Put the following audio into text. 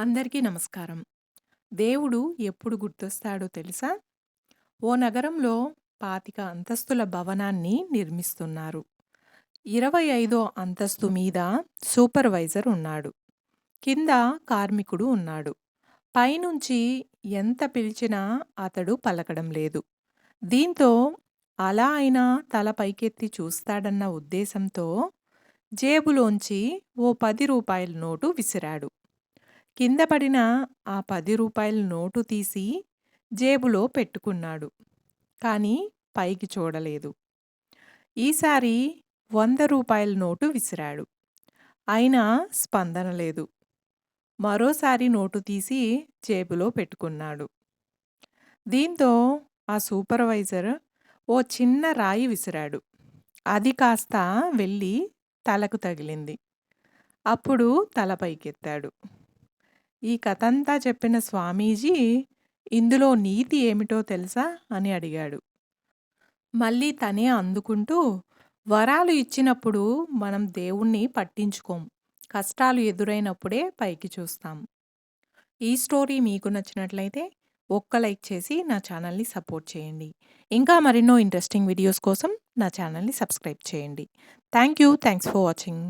అందరికీ నమస్కారం. దేవుడు ఎప్పుడు గుర్తొస్తాడో తెలుసా? ఓ నగరంలో 25 అంతస్తుల భవనాన్ని నిర్మిస్తున్నారు. 25వ అంతస్తు మీద సూపర్వైజర్ ఉన్నాడు. కింద కార్మికుడు ఉన్నాడు. పైనుంచి ఎంత పిలిచినా అతడు పలకడం లేదు. దీంతో అలా అయినా తల పైకెత్తి చూస్తాడన్న ఉద్దేశంతో జేబులోంచి ఓ పది రూపాయల నోటు విసిరాడు. కింద పడిన ఆ పది రూపాయల నోటు తీసి జేబులో పెట్టుకున్నాడు. కానీ పైకి చూడలేదు. ఈసారి వంద రూపాయల నోటు విసిరాడు. అయినా స్పందన లేదు. మరోసారి నోటు తీసి జేబులో పెట్టుకున్నాడు. దీంతో ఆ సూపర్వైజర్ ఓ చిన్న రాయి విసిరాడు. అది కాస్త వెళ్ళి తలకు తగిలింది. అప్పుడు తల పైకెత్తాడు. ఈ కథంతా చెప్పిన స్వామీజీ ఇందులో నీతి ఏమిటో తెలుసా? అని అడిగాడు. మళ్ళీ తనే అందుకుంటూ వరాలు ఇచ్చినప్పుడు మనం దేవుణ్ణి పట్టించుకోం. కష్టాలు ఎదురైనప్పుడే పైకి చూస్తాం. ఈ స్టోరీ మీకు నచ్చినట్లయితే ఒక్క లైక్ చేసి నా ఛానల్‌ని సపోర్ట్ చేయండి. ఇంకా మరెన్నో ఇంట్రెస్టింగ్ వీడియోస్ కోసం నా ఛానల్‌ని సబ్స్క్రైబ్ చేయండి. Thank you. Thanks for watching.